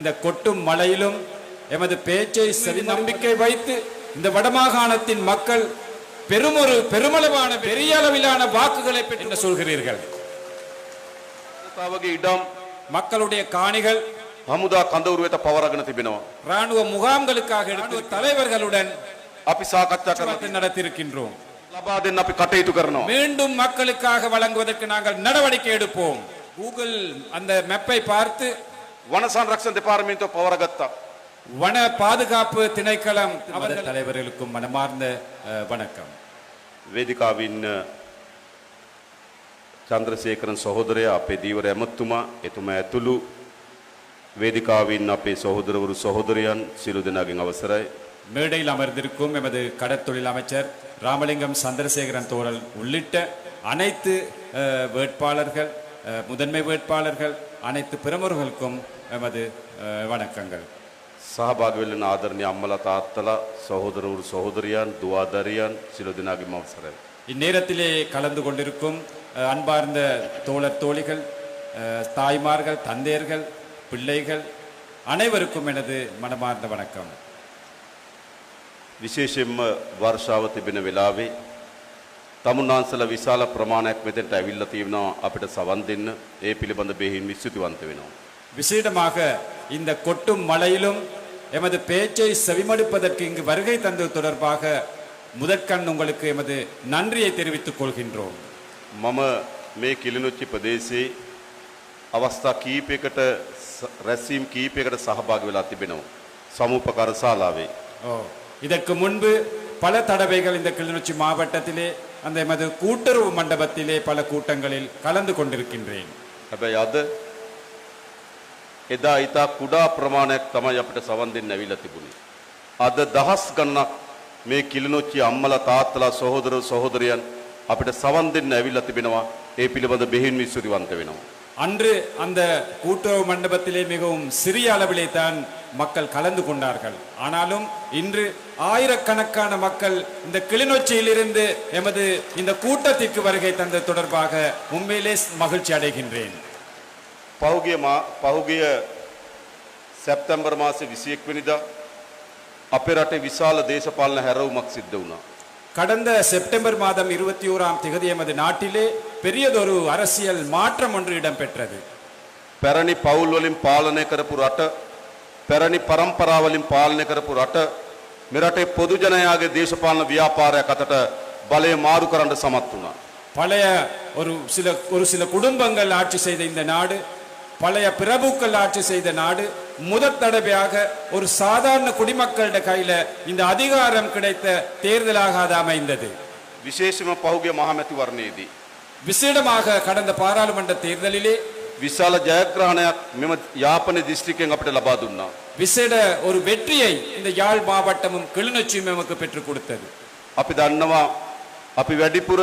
இந்த கொட்டும் மழையிலும் எமது பேச்சை செவி நம்பிக்கை வைத்து இந்த வடமாகாணத்தின் மக்கள் பெருமொரு பெருமளவான பெரிய அளவிலான வாக்குகளை பெற்று என்ன சொல்கிறீர்கள் ජනතාවගේ ඉඩම් மக்களுடைய காணிகள் හමුදා කඳවුරු වෙත පවරගෙන තිබෙනවා. ராணுவ முகாம்களுக்காக எடுத்து தலைவர்களுடன் අපි සාකච්ඡා කරලා பேச்சுவார்த்தை நடத்தியிருக்கின்றோம் ලබා දෙන්න අපි කටයුතු කරනවා. மீண்டும் மக்களுக்காக வழங்குவதற்கு நாங்கள் நடவடிக்கை எடுப்போம் கூகுள் அந்த மேப்பை பார்த்து වන සංරක්ෂණ දෙපාර්තමේන්තුව පවරගත්තා. வன பாதுகாப்பு திணைக்களம் அவர்கள் தலைவர்களுக்கும் மனமார்ந்த அஹ், வணக்கம் වේදිකාවේ ඉන්න චන්ද්‍රසේකරන් සහෝදරයා අපේ දීවර ඇමතුමා එතුමා ඇතුළු වේදිකාවේ ඉන්න අපේ සහෝදරවරු සහෝදරයන් සියලු දෙනාගෙන් අවසරයි. மேடையில் அமர்ந்திருக்கும் எமது கடற்தொழில் அமைச்சர் ராமலிங்கம் சந்திரசேகரன் தோழல் உள்ளிட்ட அனைத்து அஹ், வேட்பாளர்கள் அஹ், முதன்மை வேட்பாளர்கள் அனைத்து பிரமுகர்களுக்கும் எமது அஹ், வணக்கங்கள் සහභාගී වෙන්න ආදරණීය අම්මලා තාත්තලා සහෝදරවරු සහෝදරයන් දුවාදරියන් සියලු දෙනාගෙන් අවසරයි. இந்நேரத்திலே கலந்து கொண்டிருக்கும் அஹ், அன்பார்ந்த தோழர் தோழிகள் அஹ், தாய்மார்கள் தந்தையர்கள் பிள்ளைகள் அனைவருக்கும் எனது மனமார்ந்த வணக்கம் විශේෂයෙන්ම වර්ෂාව තිබෙන වෙලාවේ තමුන්නාන්සල විශාල ප්‍රමාණයක් මෙතෙන්ට ඇවිල්ලා තියෙනවා අපිට සවන් දෙන්න ඒ පිළිබඳ බෙහෙින් විස්තුතිවන්ත වෙනවා. விசேடமாக இந்த கொட்டும் மழையிலும் எமது பேச்சை செவிமடுப்பதற்கு இங்கு வருகை தந்தது தொடர்பாக முதற்கண் உங்களுக்கு எமது நன்றியை தெரிவித்துக் கொள்கின்றோம் මම මේ කිලිනොච්චි ප්‍රදේශයේ අවස්ථා කීපයකට ස- රැස්වීම් කීපයකට සහභාගි වෙලා තිබෙනවා. සමුපකර ශාලාවේ. ஓ இதற்கு முன்பு பல தடவைகள் இந்த கிளிநொச்சி மாவட்டத்திலே அந்த எமது கூட்டுறவு மண்டபத்திலே பல கூட்டங்களில் கலந்து கொண்டிருக்கின்றேன் හැබැයි අද එදා ඉතා කුඩා ප්‍රමාණයක් තමයි අපිට සවන් දෙන්න ඇවිල්ලා තිබුණේ. අද දහස් ගණනක් මේ කිලිනොච්චි අම්මලා තාත්තලා සහෝදර සහෝදරයන් අපිට සවන් දෙන්න ඇවිල්ලා තිබෙනවා. ඒ පිළිබඳ බෙහෙන් විශ්වතිවන්ත වෙනවා. அன்று அந்த கூட்டுறவு மண்டபத்திலே மிகவும் சிறிய அளவிலே தான் மக்கள் கலந்து கொண்டார்கள் ஆனாலும் இன்று ஆயிரக்கணக்கான மக்கள் இந்த கிளிநொச்சியிலிருந்து எமது இந்த கூட்டத்திற்கு வருகை தந்தது தொடர்பாக உண்மையிலே மகிழ்ச்சி அடைகின்றேன் පහුගිය මා පහුගිය සැප්තැම්බර් මාසේ 21 වෙනිදා අපේ රටේ විශාල දේශපාලන හැරවුමක් සිද්ධ වුණා. கடந்த செப்டம்பர் மாதம் இருபத்தி ஓராம் திகதி எமது நாட்டிலே பெரியதொரு அரசியல் மாற்றம் ஒன்று இடம்பெற்றது පැරණි පවුල් වලින් පාලනය කරපු රට පැරණි පරම්පරා වලින් පාලනය කරපු රට මෙරටේ පොදු ජනයාගේ දේශපාලන ව්‍යාපාරයක් අතට බලය මාරු කරන්න සමත් වුණා. பழைய ஒரு சில ஒரு சில குடும்பங்கள் ஆட்சி செய்த இந்த நாடு பழைய பிரபுக்கள் ஆட்சி செய்த நாடு முதற் தடவையாக ஒரு சாதாரண குடிமக்களிட கையில இந்த அதிகாரம் கிடைத்த தேர்தலாக அது அமைந்தது විශේෂම පහුගිය මහමැතිවරණයේදී. விசேடமாக கடந்த பாராளுமன்ற தேர்தலிலே විශාල ජයග්‍රහණයක් මෙම යාපන දිස්ත්‍රිකයෙන් අපිට ලබා දුන්නා. விசேட ஒரு வெற்றியை இந்த யாழ் மாவட்டமும் கிளிநொச்சியும் நமக்கு பெற்றுக் கொடுத்தது අපි දන්නවා අපි වැඩිපුර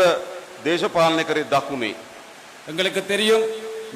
දේශපාලනය කරේ දකුණේ. எங்களுக்கு தெரியும்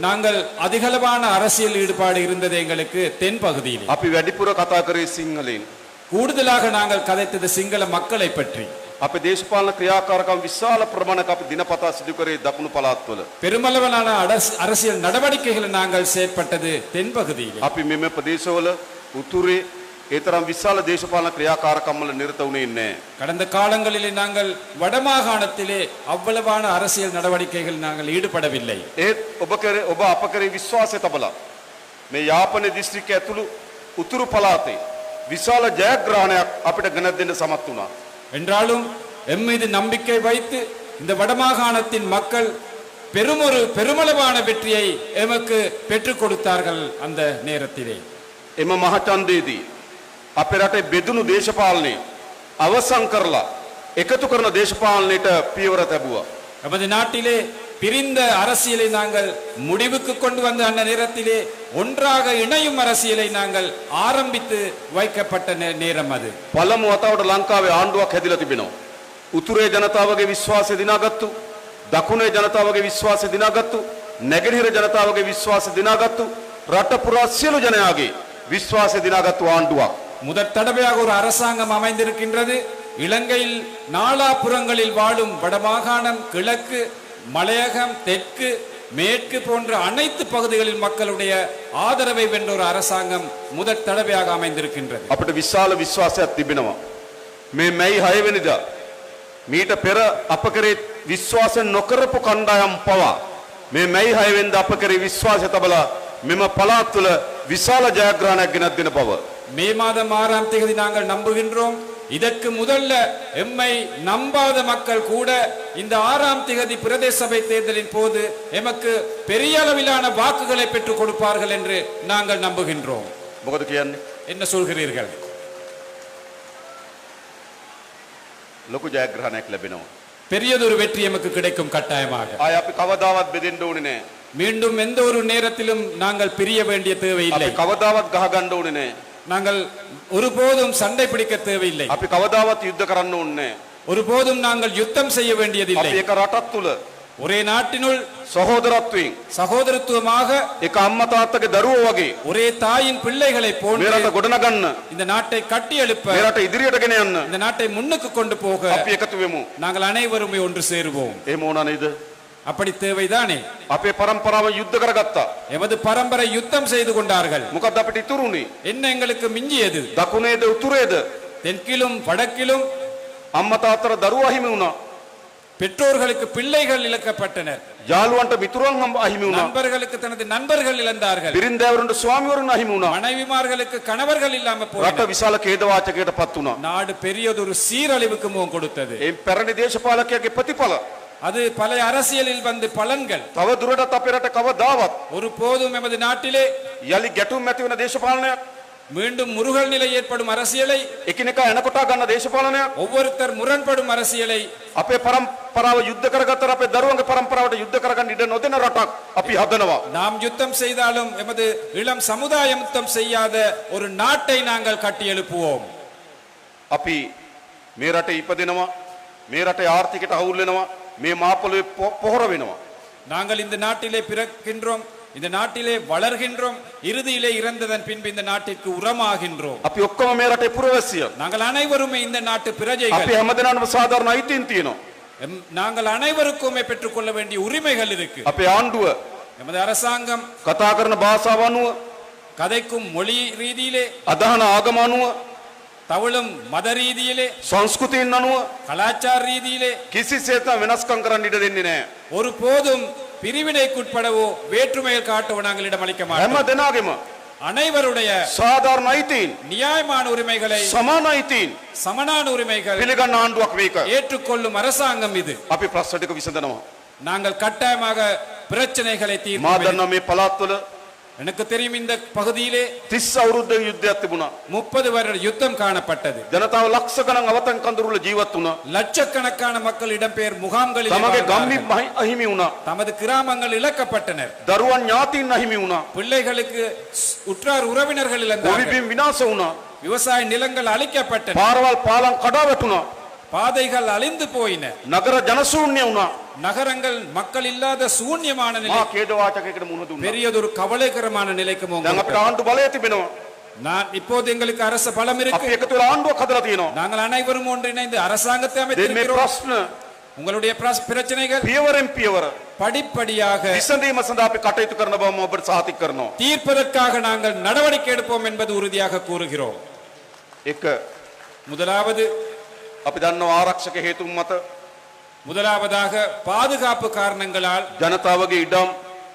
நாங்கள் அதிகளவான அரசியல் ஈடுபாடு இருந்தது எங்களுக்கு தென் பகுதியில் අපි වැඩිපුර කතා කරේ සිංහලෙන්. கூடுதலாக நாங்கள் கதைத்தது சிங்கள மக்களை பற்றி අප දේශපාලන ක්‍රියාකාරකම් විශාල ප්‍රමාණයක් අපි දිනපතා සිදු කරේ දකුණු පළාත්වල. பெருமளவிலான அரசு- அரசியல் நடவடிக்கைகளை நாங்கள் செயற்பட்டது தென் பகுதியில் අපි මෙම ප්‍රදේශවල උතුරේ ඒ තරම් විශාල දේශපාලන ක්‍රියාකාරකම් වල නිරත වුණේ නැහැ. கடந்த காலங்களிலே நாங்கள் வடமாகாணத்திலே அவ்வளவான அரசியல் நடவடிக்கைகள் நாங்கள் ஈடுபடவில்லை ඒත් ඔබ කරේ ඔබ අප කරේ විශ්වාසය තබලා මේ යාපන දිස්ත්‍රික්කය ඇතුළු උතුරු පළාතේ විශාල ජයග්‍රහණයක් අපිට ගෙන දෙන්න සමත් වුණා. என்றாலும் எம் மீது நம்பிக்கை வைத்து இந்த வடமாகாணத்தின் மக்கள் பெருமொரு பெருமளவான வெற்றியை எமக்கு பெற்றுக் கொடுத்தார்கள் அந்த நேரத்திலே එම මහචන්දයේදී අපේ රටේ බෙදුණු දේශපාලනය අවසන් කරලා එකතු කරන දේශපාලනයට පියවර තැබුවා. நமது நாட்டிலே பிரிந்த அரசியலை நாங்கள் முடிவுக்கு கொண்டு வந்த அந்த நேரத்திலே ஒன்றாக இணையும் அரசியலை நாங்கள் ஆரம்பித்து வைக்கப்பட்ட நே- நேரம் அது පළමු වතාවට ලංකාවේ ආණ්ඩුවක් හැදිලා තිබෙනවා. උතුරේ ජනතාවගේ විශ්වාසය දිනාගත්තු, දකුණේ ජනතාවගේ විශ්වාසය දිනාගත්තු, නැගෙනහිර ජනතාවගේ විශ්වාසය දිනාගත්තු, රට පුරා සියලු ජනයාගේ විශ්වාසය දිනාගත්තු ආණ්ඩුවක්. முதற் தடவையாக ஒரு அரசாங்கம் அமைந்திருக்கின்றது இலங்கையில் நாலாபுறங்களில் வாழும் வடமாகாணம் கிழக்கு மலையகம் தெற்கு மேற்கு போன்ற அனைத்து பகுதிகளில் மக்களுடைய ஆதரவை வென்ற ஒரு அரசாங்கம் முதற் தடவையாக அமைந்திருக்கின்றது අපිට විශාල විශ්වාසයක් තිබෙනවා. මේ මැයි හයවෙනිදා මීට පෙර අප කරේ විශ්වාසයෙන් නොකරපු කණ්ඩායම් පවා මේ මැයි හයවෙන්ද අප කරේ විශ්වාසය තබලා මෙම පළාත් තුළ විශාල ජයග්‍රහණයක් ගෙනත් දෙන බව. மே மாதம் ஆறாம் தேதி நாங்கள் நம்புகின்றோம் இதற்கு முதல்ல எம்மை நம்பாத மக்கள் கூட இந்த ஆறாம் திகதி பிரதேச சபை தேர்தலின் போது எமக்கு பெரிய அளவிலான வாக்குகளை பெற்றுக் கொடுப்பார்கள் என்று நாங்கள் நம்புகின்றோம். என்ன சொல்கிறீர்கள்? பெரியதொரு வெற்றி எமக்கு கிடைக்கும் கட்டாயமாக. மீண்டும் எந்த ஒரு நேரத்திலும் நாங்கள் பிரிய வேண்டிய தேவையில்லை. கவதாவத் கஹ கண்டு நாங்கள் ஒருபோதும் சண்டை பிடிக்க தேவையில்லை අපි කවදාවත් යුද්ධ කරන්න ඕන්නේ නෑ. ஒருபோதும் நாங்கள் யுத்தம் செய்ய வேண்டியதில்லை අපි එක රටත් තුළ ஒரே நாட்டினுள் සහෝදරත්වයෙන් சகோதரத்துவமாக එක අම්ම තාත්තගේ දරුවෝ වගේ ஒரே தாயின் பிள்ளைகளை මේ போன்று රට ගොඩනගන්න இந்த நாட்டை கட்டி எழுப்ப මේ රට ඉදිරියට ගෙන යන්න இந்த நாட்டை முன்னுக்கு கொண்டு போக අපි එකතු වෙමු. நாங்கள் அனைவருமே ஒன்று சேருவோம் එහෙම ඕන නේද? அப்படி தேவைதானே අපේ පරම්පරාව යුද්ධ කරගත්තා. எமது பரம்பரை யுத்தம் செய்து கொண்டார்கள் මොකක්ද අපිට ඉතුරුනේ? என்ன எங்களுக்கு மிஞ்சியது දකුණේද උතුරේද? தெற்கிலும் வடக்கிலும் අම්මා තාත්තට දරුවෝ අහිමි වුණා. பெற்றோர்களுக்கு பிள்ளைகள் இழக்கப்பட்டனர் යාළුවන්ට මිතුරන් හම්බ අහිමි වුණා. நண்பர்களுக்கு தனது நண்பர்கள் இழந்தார்கள் බිරින්දෑවරුන්ට ස්වාමිවරුන් අහිමි වුණා. மனைவிமார்களுக்கு கணவர்கள் இல்லாம රට போயினர் විශාල ඛේදවාචකයට පත් වුණා. நாடு பெரியதொரு சீரழிவுக்கு முகம் கொடுத்தது ඒ පැරණි දේශපාලකයාගේ ප්‍රතිඵල அது பல அரசியலில் வந்து பலன்கள் තව දුරටත් අපේ රට කවදාවත් ஒரு போதும் எமது நாட்டிலே යලි ගැටුම් ඇති වෙන දේශපාලනයක් மீண்டும் முருகல் நிலை ஏற்படும் அரசியலை එකිනෙකා එනකොටා ගන්න දේශපාලනයක් ஒவ்வொருத்தர் முரண்படும் அரசியலை අපේ පරම්පරාව යුද්ධ කරගත්තර අපේ දරුවන්ගේ පරම්පරාවට යුද්ධ කරගන්න ඉඩ නොදෙන රටක් අපි හදනවා. நாம் யுத்தம் செய்தாலும் எமது இளம் சமுதாயம் யுத்தம் செய்யாத ஒரு நாட்டை நாங்கள் கட்டி எழுப்புவோம் අපි මේ රටේ ඉපදෙනවා මේ රටේ ආර්ථිකයට අවුල් වෙනවා මේ මාපොළොවේ පො- පොහොර වෙනවා. நாங்கள் இந்த நாட்டிலே பிறக்கின்றோம் இந்த நாட்டிலே வளர்கின்றோம் இறுதியிலே இறந்ததன் பின்பு இந்த நாட்டிற்கு உரமாகின்றோம் අපි ඔක්කොම මේ රටේ පුරවැසිය. நாங்கள் அனைவருமே இந்த நாட்டு අපි பிரஜைகள் හැමදෙනාටම සාධාරණ අයිතීන් තියෙනවා. எம்- நாங்கள் அனைவருக்குமே பெற்றுக்கொள்ள வேண்டிய உரிமைகள் இருக்கு අපේ ආණ්ඩුව எமது அரசாங்கம் කතා කරන භාෂාව අනුව கதைக்கும் மொழி ரீதியிலே අදහන ආගම අනුව தவளும் மத ரீதியிலே සංස්කෘතියෙන් අනුව கலாச்சார ரீதியிலே කිසිසේත් වෙනස්කම් කරන්න ඉඩ දෙන්නේ නැහැ. ஒரு போதும் பிரிவினைக்குட்படவோ வேற்றுமையில் காட்டவோ நாங்கள் இடமளிக்க හැම மாட்டோம் දෙනාගෙම அனைவருடைய සාධාරණ අයිතීන් நியாயமான உரிமைகளை සමාන අයිතීන් சமனான உரிமைகள் පිළිගන්න ආණ්ඩුවක් මේක. ஏற்றுக்கொள்ளும் அரசாங்கம் இது අපි ප්‍රශ්න ටික විසඳනවා. நாங்கள் கட்டாயமாக பிரச்சனைகளை මා தீர்ப்போம் දන්නවා මේ පළාත්වල எனக்கு தெரியும் இந்த பகுதியிலே 30 අවුරුද්ද යුද්ධයක් තිබුණා. முப்பது வருட யுத்தம் காணப்பட்டது ජනතාව ලක්ෂ ගණන් අවතන් කඳුරුල ජීවත් වුණා. லட்சக்கணக்கான மக்கள் இடம்பெயர் முகாம்களில் තමගේ வாழ்ந்தார்கள். ගම්බිම් අහි- අහිමි වුණා. தமது கிராமங்கள் இழக்கப்பட்டனர் දරුවන් ඥාතීන් අහිමි වුණා. பிள்ளைகளுக்கு உற்றார் உறவினர்கள் இழந்தார்கள் ගොවිබිම් විනාශ වුණා. விவசாய நிலங்கள் அழிக்கப்பட்டன පාරවල් පාලම් කඩා වැටුණා. பாதைகள் அழிந்து போயின නගර ජනශූන්‍ය වුණා. நகரங்கள் மக்கள் இல்லாத சூன்யமான நிலை මා ඛේදවාචකයකට මුහුණ දුන්නා. பெரியதொரு கவலைகரமான நிலைக்கு දැන් අපිට போங்க ආණ්ඩු බලය තිබෙනවා. நான் இப்போது எங்களுக்கு அரசு பலம் අපි இருக்கு එකතු වෙලා ආණ්ඩුවක් හදලා තියෙනවා. நாங்கள் அனைவரும் ஒன்றிணைந்து அரசாங்கத்தை දැන් මේ அமைத்திருக்கிறோம் ප්‍රශ්න உங்களுடைய பிரஸ்- பிரச்சனைகள் පියවරෙන් පියවර படிப்படியாக විසඳීම සඳහා අපි කටයුතු කරන බව මම ඔබට සාතික කරනවා. தீர்ப்பதற்காக நாங்கள் நடவடிக்கை எடுப்போம் என்பது உறுதியாக கூறுகிறோம் එක முதலாவது අපි දන්නවා ආරක්ෂක හේතුන් මත முதலாவதாக பாதுகாப்பு காரணங்களால் ජනතාවගේ ඉඩම්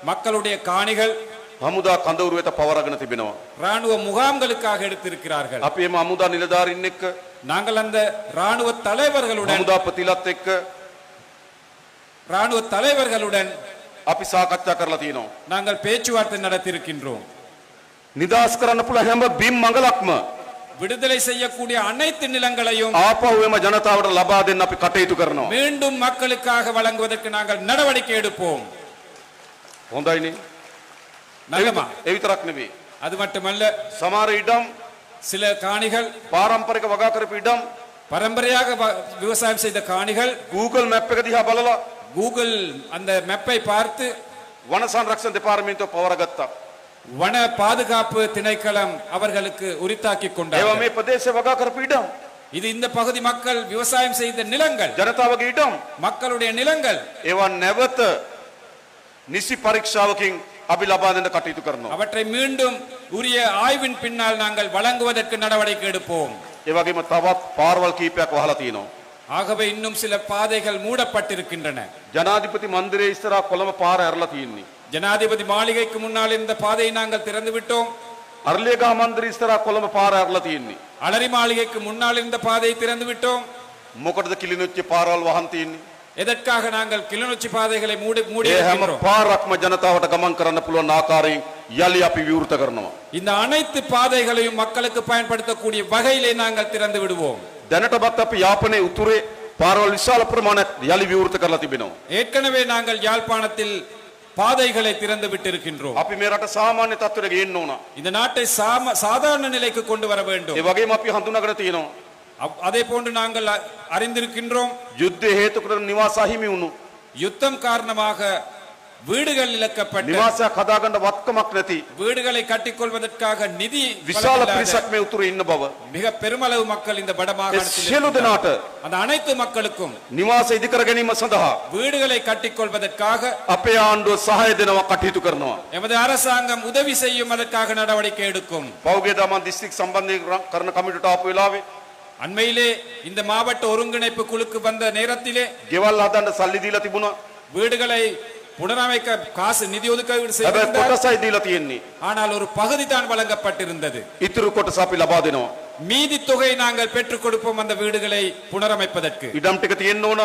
மக்களுடைய காணிகள் හමුදා කඳවුරු වෙත පවරගෙන තිබෙනවා. ராணுவ முகாம்களுக்காக எடுத்திருக்கிறார்கள் අපි එම හමුදා නිලධාරින් එක්ක நாங்கள் அந்த ராணுவ தலைவர்களுடன் හමුදාපතිලත් එක්ක ராணுவ தலைவர்களுடன் අපි සාකච්ඡා කරලා තියෙනවා. நாங்கள் பேச்சுவார்த்தை நடத்தியிருக்கின்றோம் නිදහස් කරන්න පුළුවන් හැම බිම් මඟලක්ම விடுதலை செய்யக்கூடிய அனைத்து நிலங்களையும் ආපහු එම ජනතාවට ලබා දෙන්න අපි කටයුතු කරනවා. மீண்டும் மக்களுக்காக வழங்குவதற்கு நாங்கள் நடவடிக்கை எடுப்போம் හොඳයිනේ. நல்லமா ඒ විතරක් නෙවෙයි. அது மட்டுமல்ல සමහර ඉඩම් சில காணிகள் පාරම්පරික වගා කරපු ඉඩම් பரம்பரையாக வ- விவசாயம் செய்த காணிகள் Google map එක දිහා බලලා கூகுள் அந்த மெப்பை பார்த்து වන සංරක්ෂණ දෙපාර්තමේන්තුව පවරගත්තා. வன பாதுகாப்பு திணைக்களம் அவர்களுக்கு உரித்தாக்கி ඒවා கொண்டார் මේ ප්‍රදේශ වගා කරපු ඉඩම්. இது இந்த பகுதி மக்கள் விவசாயம் செய்த நிலங்கள் ජනතාවගේ ඉඩම්. மக்களுடைய நிலங்கள் ඒවා නැවත නිසි පරීක්ෂාවකින් අපි ලබා දෙන්න කටයුතු කරනවා. அவற்றை மீண்டும் உரிய ஆய்வின் பின்னால் நாங்கள் வழங்குவதற்கு நடவடிக்கை எடுப்போம் ඒ වගේම තවත් පාරවල් කීපයක් වහලා තියෙනවා. ஆகவே இன்னும் சில பாதைகள் மூடப்பட்டிருக்கின்றன ජනාධිපති මන්දිරයේ ඉස්සරහා කොළඹ පාර ඇරලා තියෙන්නේ. ஜனாதிபதி மாளிகைக்கு முன்னால் இருந்த பாதையை நாங்கள் திறந்து விட்டோம் අරලියගහ මන්දිරය ඉස්සරහා කොළඹ පාර ඇරලා තියෙන්නේ. அலரி மாளிகைக்கு முன்னால் இருந்த பாதையை திறந்து விட்டோம் මොකටද කිලිනොච්ච පාරවල් වහන් තියෙන්නේ? எதற்காக நாங்கள் கிளிநொச்சி பாதைகளை மூடி மூடி ඒ හැම இருக்கின்றோம்? පාරක්ම ජනතාවට ගමන් කරන්න පුළුවන් ආකාරයෙන් යලි අපි විවෘත කරනවා. இந்த அனைத்து பாதைகளையும் மக்களுக்கு பயன்படுத்தக்கூடிய வகையிலே நாங்கள் திறந்து விடுவோம் දැනටමත් අපි යාපනයේ උතුරේ පාරවල් විශාල ප්‍රමාණයක් යලි විවෘත කරලා තිබෙනවා. ஏற்கனவே நாங்கள் யாழ்ப்பாணத்தில் பாதைகளை திறந்து விட்டிருக்கின்றோம் අපි මේ රට සාමාන්‍ය තත්ත්වයට ගේන්න ඕන. இந்த நாட்டை சாம சாதாரண நிலைக்கு கொண்டு வர வேண்டும் ඒ වගේම අපි හඳුනාගෙන තියෙනවා. அப்- அதே போன்று நாங்கள் அ- அறிந்திருக்கின்றோம் යුද්ධය හේතු කරගෙන නිවාස අහිමි වුණු. யுத்தம் காரணமாக வீடுகள் இழக்கப்பட்ட நிவாச கதாகண்ட வத்கமக் நதி வீடுகளை கட்டிக்கொள்வதற்காக நிதி விசால பிரிசக் உத்துரு இன்ன பவ மிக பெருமளவு மக்கள் இந்த வடமாகாணத்தில் சிலு தினாட்ட அந்த அனைத்து மக்களுக்கும் நிவாச இதிக்கர கனிம சந்தா வீடுகளை கட்டிக்கொள்வதற்காக அப்பே ஆண்டு சகாய தினவ கட்டிட்டு கரணும் எமது அரசாங்கம் உதவி செய்யும் அதற்காக நடவடிக்கை எடுக்கும். பௌகேதாமன் டிஸ்ட்ரிக் சம்பந்தி கர்ண கமிட்டி டாப் விழாவே அண்மையிலே இந்த மாவட்ட ஒருங்கிணைப்பு குழுக்கு வந்த நேரத்திலே கிவல் அதாண்ட சல்லி திபுனா வீடுகளை புனரமைக்க காசு நிதி ஒதுக்கீடு හැබැයි செய்திருந்தார் කොටසයි දීලා තියෙන්නේ. ஆனால் ஒரு பகுதி தான் வழங்கப்பட்டிருந்தது ඉතුරු කොටස අපි ලබා දෙනවා. மீதி தொகை நாங்கள் பெற்றுக் கொடுப்போம் அந்த வீடுகளை புனரமைப்பதற்கு ඉඩම් ටික තියෙන්න ඕන.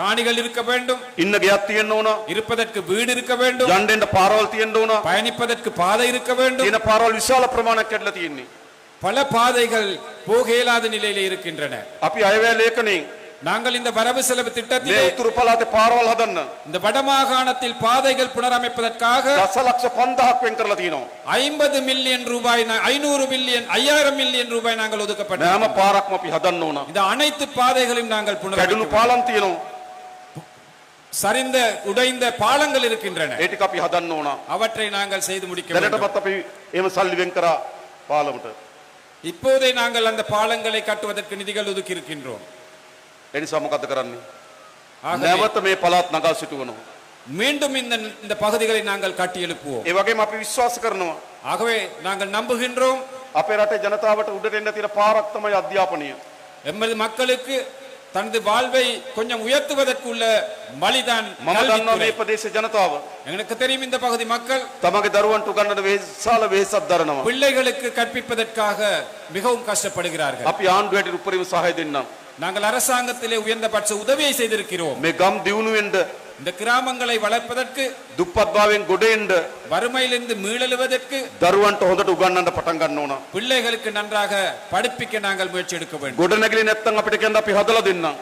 காணிகள் இருக்க வேண்டும் ඉන්න ගෙයක් තියෙන්න ඕන. இருப்பதற்கு வீடு இருக்க வேண்டும் යන්න එන්න පාරවල් තියෙන්න ඕන. பயணிப்பதற்கு பாதை இருக்க வேண்டும் තියෙන පාරවල් විශාල ප්‍රමාණයක් කැඩලා තියෙන්නේ. பல பாதைகள் போக இயலாத நிலையிலே இருக்கின்றன අපි අයවැය ලේඛනයෙන් நாங்கள் இந்த வரவு செலவு මේ திட்டத்திலே උතුරු පළාතේ පාරවල් හදන්න இந்த வடமாகாணத்தில் பாதைகள் புனரமைப்பதற்காக දසලක්ෂ 5000ක් වෙන් කරලා තියෙනවා. ஐம்பது மில்லியன் ரூபாய் ஐநூறு மில்லியன் ஐயாயிரம் மில்லியன் ரூபாய் நாங்கள் නෑම ஒதுக்கப்பட்டோம் පාරක්ම අපි හදන්න ඕන. இந்த அனைத்து பாதைகளையும் நாங்கள் කැඩුණු புனரமைக்க පාලම් තියෙනවා. சரிந்த உடைந்த பாலங்கள் இருக்கின்றன ඒ ටික අපි හදන්න ඕන. அவற்றை நாங்கள் செய்து முடிக்க வேண்டும் දැනටමත් අපි එහෙම සල්ලි වෙන් කරා පාලමට. இப்போதே நாங்கள் அந்த பாலங்களை கட்டுவதற்கு நிதிகள் ஒதுக்கி இருக்கின்றோம் ඒ නිසා මොකද කරන්නේ? ஆகவே නැවත මේ පළාත් නගා සිටුවනවා. மீண்டும் இந்த இந்த பகுதிகளை நாங்கள் கட்டி எழுப்புவோம் ඒ වගේම අපි විශ්වාස කරනවා ஆகவே நாங்கள் நம்புகின்றோம் අපේ රටේ ජනතාවට උඩට එන්න තියෙන පාරක් තමයි අධ්‍යාපනය. எமது மக்களுக்கு தனது வாழ்வை கொஞ்சம் உயர்த்துவதற்கு உள்ள வழிதான் මම දන්නවා கல்வித்துறை. මේ ප්‍රදේශ ජනතාව எனக்கு தெரியும் இந்த பகுதி மக்கள் තමගේ දරුවන්ට උගන්නන විශාල වෙහෙසක් දරනවා. பிள்ளைகளுக்கு கற்பிப்பதற்காக மிகவும் கஷ்டப்படுகிறார்கள் අපි ආණ්ඩුවට උපරිම සහාය දෙන්නම්. நாங்கள் அரசாங்கத்திலே உயர்ந்தபட்ச உதவியை செய்திருக்கிறோம் මේ ගම් දියුණු වෙන්න இந்த கிராமங்களை வளர்ப்பதற்கு දුප්පත්භාවයෙන් ගොඩ එන්න வறுமையிலிருந்து மீளெழுவதற்கு දරුවන්ට හොඳට උගන්නන්න පටන් ගන්න ඕන. பிள்ளைகளுக்கு நன்றாக படிப்பிக்க நாங்கள் முயற்சி எடுக்க வேண்டும் ගොඩ නැගිලි නැත්තම් අපිට කියන්න අපි හදලා දෙන්නම්.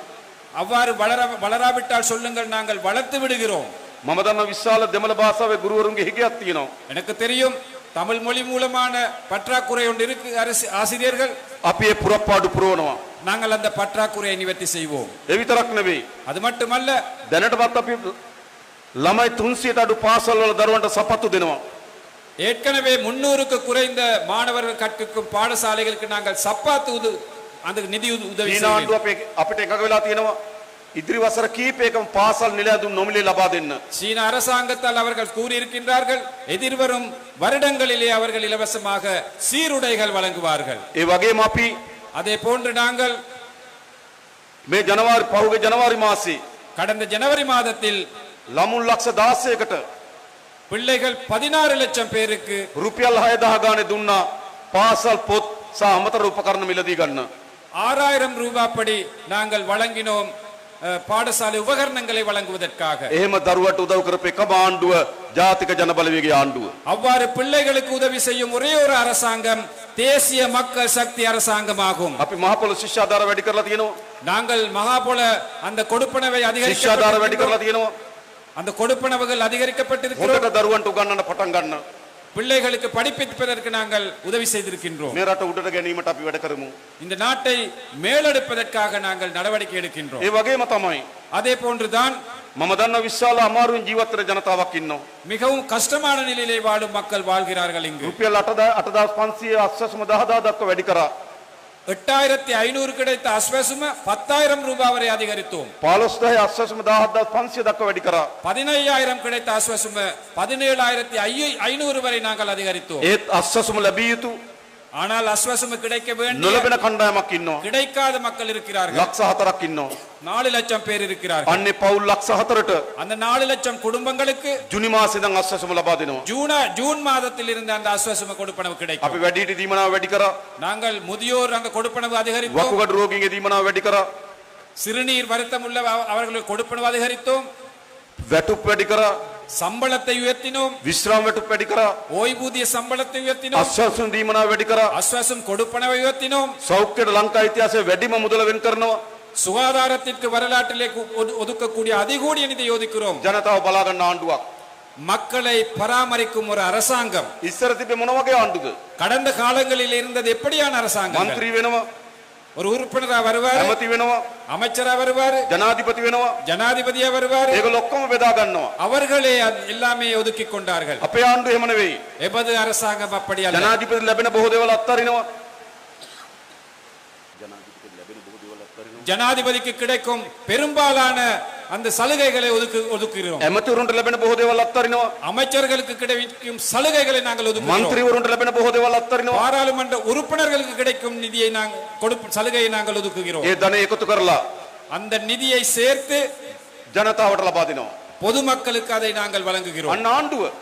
அவ்வாறு வளர வளராவிட்டால் சொல்லுங்கள் நாங்கள் வளர்த்து விடுகிறோம் මම දන්න විශාල දෙමළ භාෂාවේ ගුරුවරුන්ගේ හිගයක් තියෙනවා. எனக்கு தெரியும் தமிழ் மொழி மூலமான பற்றாக்குறை ஒன்று இருக்கு அரசு ஆசிரியர்கள் අපි ඒ පුරප්පාඩු පුරවනවා. நாங்கள் அந்த பற்றாக்குறையை நிவர்த்தி செய்வோம் ඒ විතරක් නෙවෙයි. அது மட்டுமல்ல දැනටමත් අපි ළමයි 300ට අඩු පාසල් වල දරුවන්ට සපත්තු දෙනවා. ஏற்கனவே முன்னூறுக்கு குறைந்த மாணவர்கள் கற்பிக்கும் பாடசாலைகளுக்கு நாங்கள் சப்பாத்து உது அந்த நிதி உத- உதவி චීන செய்கிறோம். ආණ්ඩුව අපේ අපිට එකඟ වෙලා තියෙනවා. ඉදිරි වසර කීපයකම පාසල් නිලැඳුම් නොමිලේ ලබා දෙන්න. சீன அரசாங்கத்தால் அவர்கள் கூறியிருக்கின்றார்கள் எதிர்வரும் வருடங்களிலே அவர்கள் இலவசமாக சீருடைகள் வழங்குவார்கள் ඒ වගේම අපි அதே போன்று நாங்கள் මේ ජනවාරි පහුගිය ජනවාරි මාසේ கடந்த ஜனவரி மாதத்தில் ළමුන් ලක්ෂ 16කට பிள்ளைகள் பதினாறு லட்சம் பேருக்கு රුපියල් 6000 ගානේ දුන්නා පාසල් පොත් සහ අමතර උපකරණ මිලදී ගන්න. ஆறாயிரம் ரூபாய் படி நாங்கள் வழங்கினோம் அஹ், பாடசாலை உபகரணங்களை வழங்குவதற்காக එහෙම දරුවට උදව් කරපු එකම ආණ්ඩුව ජාතික ජනබලවේගයේ ආණ්ඩුව. அவ்வாறு பிள்ளைகளுக்கு உதவி செய்யும் ஒரே ஒரு அரசாங்கம் தேசிய மக்கள் சக்தி அரசாங்கமாகும் අපි මහපොළ ශිෂ්‍යාධාර වැඩි කරලා තියෙනවා. நாங்கள் மகாபோல அந்த கொடுப்பனவை ශිෂ්‍යාධාර වැඩි அதிகரிக்க කරලා තියෙනවා. அந்த கொடுப்பனவுகள் அதிகரிக்கப்பட்டிருக்கிறோம் හොඳට දරුවන්ට උගන්වන්න පටන් ගන්න. பிள்ளைகளுக்கு படிப்பிப்பதற்கு நாங்கள் உதவி செய்திருக்கின்றோம் මේ රට උඩට ගැනීමට අපි වැඩ කරමු. இந்த நாட்டை மேலெடுப்பதற்காக நாங்கள் நடவடிக்கை எடுக்கின்றோம் ඒ වගේම තමයි அதே போன்றுதான் මම දන්න විශාල අමාරුවෙන් ජීවත් වෙන ජනතාවක් ඉන්නවා. மிகவும் கஷ்டமான நிலையிலே வாழும் மக்கள் வாழ்கிறார்கள் இங்கு රුපියල් 8500 අස්සසම 10000 දක්වා වැඩි කරා. എട്ടായിരത്തി അയിനൂറ് കിടത്ത അശ്വസും പത്തായിരം രൂപ വരെ അധികരിത്തു പാലസ്തായ അശ്വസും ദാഹദ പൻസ്യ ദക്ക വെടിക്കറ പതിനയ്യായിരം കിടത്ത അശ്വസും പതിനേഴായിരത്തി അയ്യ അയിനൂറ് വരെ ഞങ്ങൾ അധികരിത്തു ഏത് അശ്വസും ലഭിയത്തു ஆனால் அஸ்வசும கிடைக்க வேண்டிய නොලබෙන කණ්ඩායමක් ඉන්නවා. கிடைக்காத மக்கள் இருக்கிறார்கள் ලක්ෂ හතරක් ඉන්නවා. நாலு லட்சம் பேர் இருக்கிறார்கள் අන්නේ පවුල් ලක්ෂ හතරට அந்த நாலு லட்சம் குடும்பங்களுக்கு ජුනි මාසෙදන් අස්වසම ලබා දෙනවා. ஜூனா ஜூன் மாதத்தில் இருந்து அந்த அஸ்வசும கொடுப்பனவு கிடைக்கும் අපි වැඩිට දීමනාව වැඩි කරා. நாங்கள் முதியோர் அங்க கொடுப்பனவு அதிகரித்தோம் වකුගඩු රෝගීන්ගේ දීමනාව වැඩි කරා. சிறுநீர் வருத்தம் உள்ள அவ- அவர்களுக்கு கொடுப்பனவு அதிகரித்தோம் වැටුප් වැඩි කරා. ശമ്പളത്തെ ഉയർത്തിനും വിശ്രാമത്തെ പഠിക്കണം ஓய்வூதிய சம்பளத்தை ഉയർത്തിനും அஸ்வாசம் ദീമന വെടിക്കണം അശ്വാസം கொடுப்பனவை ഉയർത്തിനും സൗഖ്യ ലങ്ക ഇതിഹാസ வெடிம മുതൽ വെൻകരണോ சுகாதாரத்திற்கு வரலாற்றிலே ஒதுக்கக்கூடிய அதிகூடிய நிதி ஒதுக்கிறோம் ஜனதா பலாகண்ட ஆண்டுவா. மக்களை பராமரிக்கும் ஒரு அரசாங்கம். இஸ்ரத்திப்பே முனவகை ஆண்டுது. கடந்த காலங்களில் இருந்தது எப்படியான அரசாங்கம் மந்திரி வேணுமா? ஒரு உறுப்பினரா வருவாரு ඇමති වෙනවා, அமைச்சரா வருவாரு ජනාධිපති වෙනවා. ஜனாதிபதியா வருவாரு ඒගොල්ලෝ ඔක්කොම බෙදා ගන්නවා. அவர்களே அது எல்லாமே ஒதுக்கி கொண்டார்கள் අපේ ආණ්ඩුව එහෙම නෙවෙයි. எபது அரசாங்கம் அப்படி அல்ல ජනාධිපති ලැබෙන බොහෝ දේවල් අත්හරිනවා. ஜனாதிபதிக்கு கிடைக்கும் பெரும்பாலான அந்த சலுகைகளை ஒதுக்கு ஒதுக்குகிறோம். எமத்தூருண்டு லபன போகுதேவல் அத்தரினோ அமைச்சர்களுக்கு கிடைக்கும் சலுகைகளை நாங்கள் ஒதுக்குகிறோம். மந்திரி உருண்டு லபன போகுதேவல் அத்தரினோ பாராளுமன்ற உறுப்பினர்களுக்கு கிடைக்கும் நிதியை நாங்கள் கொடுப்பு சலுகையை நாங்கள் ஒதுக்குகிறோம். ஏ தன ஏகத்து கரலா அந்த நிதியை சேர்த்து ஜனதாவட்ட லபாதினோ பொதுமக்களுக்கு அதை நாங்கள் வழங்குகிறோம். அண்ணாண்டுவர்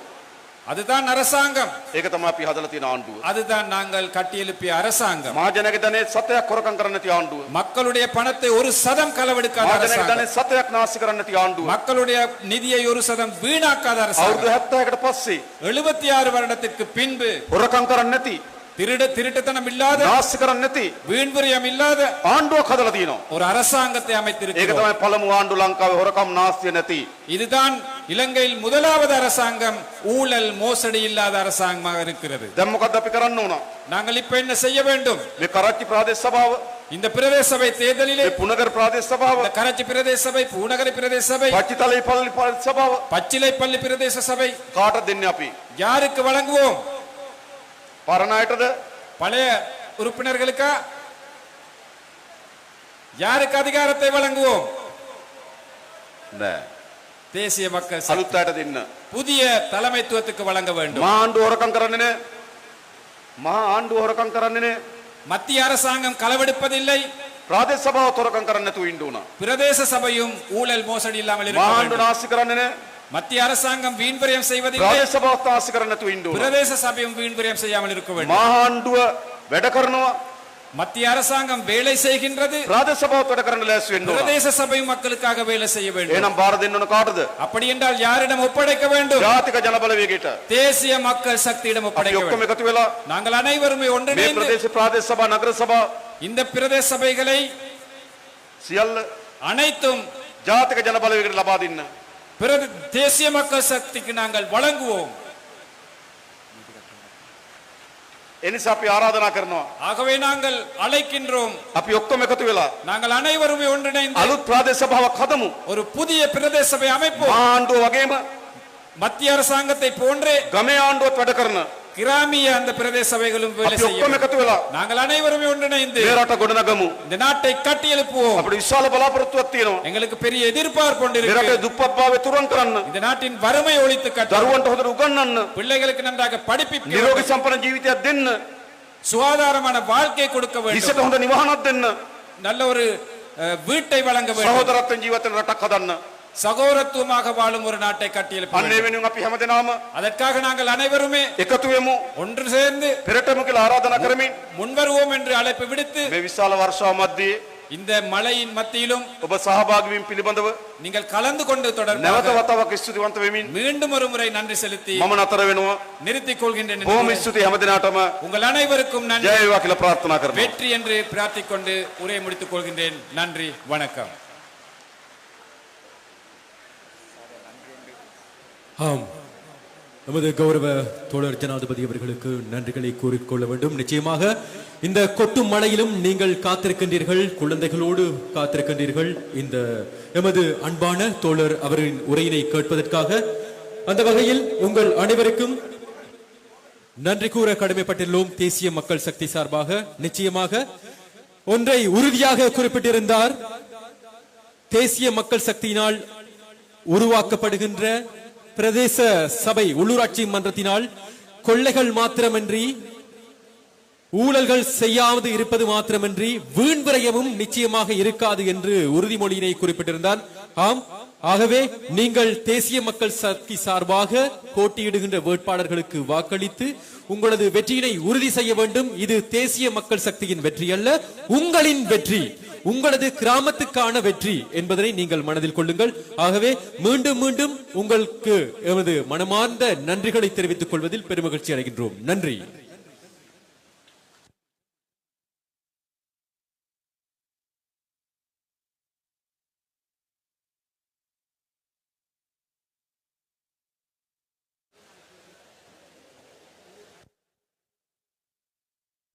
அதுதான் அரசாங்கம் ඒක තමයි අපි හදලා තියෙන ආණ්ඩුව. அதுதான் நாங்கள் கட்டியெழுப்பிய அரசாங்கம் මහජනක ධනෙ සතයක් හොරකම් කරන්න නැති ආණ්ඩුව. மக்களுடைய பணத்தை ஒரு சதம் களவெடுக்காத මහජනක அரசாங்கம் ධනෙ සතයක් නාස්ති කරන්න නැති ආණ්ඩුව. மக்களுடைய நிதியை ஒரு சதம் வீணாக்காத අවුරුදු அரசாங்கம் 70කට පස්සේ எழுபத்தி ஆறு வருடத்திற்கு பின்பு හොරකම් කරන්න නැති, திருட திருட்டுத்தனம் இல்லாத නාස්ති කරන්න නැති வீண்விரியம் இல்லாத ආණ්ඩුවක් හදලා තියෙනවා. ஒரு அரசாங்கத்தை ඒක அமைத்திருக்கிறோம் තමයි පළමු ආණ්ඩුව ලංකාවේ හොරකම් නාස්තිය නැති. இதுதான் இலங்கையில் முதலாவது அரசாங்கம் ஊழல் மோசடி இல்லாத அரசாங்கமாக இருக்கிறது. நாங்கள் இப்ப என்ன செய்ய வேண்டும்? இந்த பிரதேச சபை தேர்தலிலே புனகர் பிரதேச சபா கராச்சி பிரதேச சபை புனகர் பிரதேச சபை பச்சித்தலை பள்ளி சபா பச்சிலை பள்ளி பிரதேச சபை காட்ட தின்னாப்பி யாருக்கு வழங்குவோம்? பரநாயிட்டது பழைய உறுப்பினர்களுக்கா? யாருக்கு அதிகாரத்தை வழங்குவோம்? இந்த தேசிய மக்கள் சக்தி. අලුත් අයට දෙන්න. புதிய தலைமைத்துவத்துக்கு வழங்க வேண்டும் මහා ආණ්ඩුව හොරකම් කරන්නේ නෑ. මහා ආණ්ඩුව හොරකම් කරන්නේ නෑ. மத்திய அரசாங்கம் களவெடுப்பதில்லை ප්‍රාදේශ සභාව හොරකම් කරන්නේ නැතුව ඉන්න ඕන. பிரதேச சபையும் ஊழல் மோசடி இல்லாமல் இருக்க මහා ආණ්ඩුව வேண்டும். නාස්ති කරන්නේ නෑ. மத்திய அரசாங்கம் வீண்விரயம் செய்வதில்லை ප්‍රාදේශ සභාව නාස්ති කරන්නේ නැතුව ඉන්න ඕන. பிரதேச சபையும் வீண்விரயம் செய்யாமல் இருக்க வேண்டும் මහා ආණ්ඩුව වැඩ කරනවා. மத்திய அரசாங்கம் வேலை செய்கின்றது ප්‍රාදේශ සභාවත් වැඩ කරන්න ලෑස්ති වෙන්න ඕන. பிரதேச சபையும் மக்களுக்காக வேலை செய்ய வேண்டும் එහෙනම් බාර දෙන්න ඕන කාටද? அப்படி என்றால் யாரிடம் ஒப்படைக்க வேண்டும் ජාතික ජනබලවේගයට. தேசிய மக்கள் சக்தியிடம் අපි ஒப்படைக்க ඔක්කොම வேண்டும் එකතු වෙලා நாங்கள் அனைவருமே මේ ஒன்றிணைந்து ප්‍රදේශ ප්‍රාදේශ සභා නගර සභා இந்த பிரதேச சபைகளை සියල්ල அனைத்தும் ජාතික ජනබලවේගයට ලබා දෙන්න. பிரத- தேசிய மக்கள் சக்திக்கு நாங்கள் வழங்குவோம் එනිසා අපි ආරාධනා කරනවා. ஆகவே நாங்கள் அழைக்கின்றோம் අපි ඔක්කොම එකතු වෙලා நாங்கள் அனைவருமே ஒன்றிணைந்து අලුත් ප්‍රාදේශ සභාවක් හදමු. ஒரு புதிய பிரதேச சபை அமைப்போம் මහා ආණ්ඩුව වගේම மத்திய அரசாங்கத்தை போன்றே ගමේ ආණ්ඩුවත් වැඩ කරන கிராமிய அந்த பிரதேச சபைகளும் வேலை செய்யும். நாங்கள் அனைவரும் ஒன்றிணைந்து கொண்டனகமு இந்த நாட்டை கட்டி எழுப்புவோம். அப்படி விசால பலாபுரத்துவத்தினோம் எங்களுக்கு பெரிய எதிர்பார்ப்பு கொண்டிருக்கு துப்பப்பாவை துறங்கரன் இந்த நாட்டின் வறுமை ஒழித்து கட்ட தருவன் ஹோதர் உகண்ணன் பிள்ளைகளுக்கு நன்றாக படிப்பி நிரோகி சம்பன ஜீவிதா தென்னு. சுகாதாரமான வாழ்க்கை கொடுக்க வேண்டும். இசட்ட நிவாரணம் தென்னு. நல்ல ஒரு வீட்டை வழங்க வேண்டும். சகோதரத்தின் ஜீவத்தின் ரட்டக்கதன்னு சகோதரத்துவமாக வாழும் ஒரு நாட்டை கட்டியெழுப்ப අන්න ඒ வேண்டும். වෙනුවෙන් අපි හැමදෙනාම அதற்காக நாங்கள் அனைவருமே එකතු වෙමු. ஒன்று சேர்ந்து පෙරටම කියලා ආරාධනා කරමින් முன்வருவோம் என்று அழைப்பு விடுத்து මේ විශාල වර්ෂාව මැද්දේ இந்த மழையின் மத்தியிலும் ඔබ සහභාගී වීම පිළිබඳව நீங்கள் கலந்து கொண்டு නැවත தொடர்பாக වතාවක් ස්තුතිවන්ත වෙමින් மீண்டும் ஒரு முறை நன்றி செலுத்தி මම නතර වෙනවා. நிறுத்திக் கொள்கின்றேன் බොහොම என்று ස්තුතියි හැමදෙනාටම உங்கள் அனைவருக்கும் நன்றி ජය වේවා කියලා ප්‍රාර්ථනා කරනවා. வெற்றி என்று பிரார்த்திக் கொண்டு உரையை முடித்துக் கொள்கின்றேன் நன்றி வணக்கம் ஆம். நமது கௌரவ தோழர் ஜனாதிபதி அவர்களுக்கு நன்றிகளை கூறிக்கொள்ள வேண்டும். நிச்சயமாக இந்த கொட்டும் மழையிலும் நீங்கள் காத்திருக்கின்றீர்கள் குழந்தைகளோடு காத்திருக்கின்றீர்கள். இந்த எமது அன்பான தோழர் அவரின் உரையினை கேட்பதற்காக அந்த வகையில் உங்கள் அனைவருக்கும் நன்றி கூற கடமைப்பட்டுள்ளோம் தேசிய மக்கள் சக்தி சார்பாக. நிச்சயமாக ஒன்றை உறுதியாக குறிப்பிட்டிருந்தார் தேசிய மக்கள் சக்தியினால் உருவாக்கப்படுகின்ற பிரதேச சபை உள்ளூராட்சி மன்றத்தினால் கொள்ளைகள் மாத்திரமன்றி ஊழல்கள் செய்யாவது இருப்பது மாத்திரமன்றி வீண் விரயமும் நிச்சயமாக இருக்காது என்று உறுதிமொழியினை குறிப்பிட்டிருந்தார் ஆம் ஆகவே நீங்கள் தேசிய மக்கள் சக்தி சார்பாக போட்டியிடுகின்ற வேட்பாளர்களுக்கு வாக்களித்து உங்களது வெற்றியினை உறுதி செய்ய வேண்டும். இது தேசிய மக்கள் சக்தியின் வெற்றி அல்ல உங்களின் வெற்றி. உங்களது கிராமத்துக்கான வெற்றி என்பதனை நீங்கள் மனதில் கொள்ளுங்கள். ஆகவே மீண்டும் மீண்டும் உங்களுக்கு எமது மனமார்ந்த நன்றிகளை தெரிவித்துக் கொள்வதில் பெருமகிழ்ச்சி அடைகின்றோம். நன்றி.